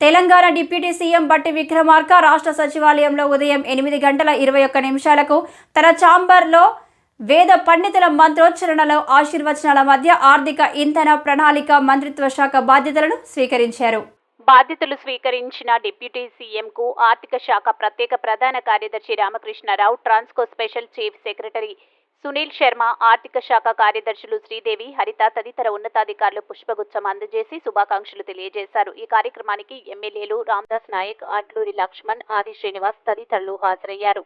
Telangana deputy CM బట్టి విక్రమార్క రాష్ట్ర సచివాలయంలో ఉదయం ఎనిమిది గంటల ఇరవై ఒక్క నిమిషాలకు తన ఛాంబర్లో వేద పండితుల మంత్రోచ్చరణలో ఆశీర్వచనాల మధ్య ఆర్థిక ఇంధన ప్రణాళిక మంత్రిత్వ శాఖ బాధ్యతలను స్వీకరించారు. బాధ్యతలు స్వీకరించిన డిప్యూటీ సీఎంకు ఆర్థిక శాఖ ప్రత్యేక ప్రధాన కార్యదర్శి Ramakrishnarao Transco special chief secretary Sunil Sharma ఆర్థిక శాఖ కార్యదర్శులు శ్రీదేవి హరిత తదితర ఉన్నతాధికారులు పుష్పగుచ్చం అందజేసి శుభాకాంక్షలు తెలియజేశారు. ఈ కార్యక్రమానికి ఎమ్మెల్యేలు రామ్దాస్ నాయక్ ఆట్లూరి లక్ష్మణ్ ఆది శ్రీనివాస్ తదితరులు హాజరయ్యారు.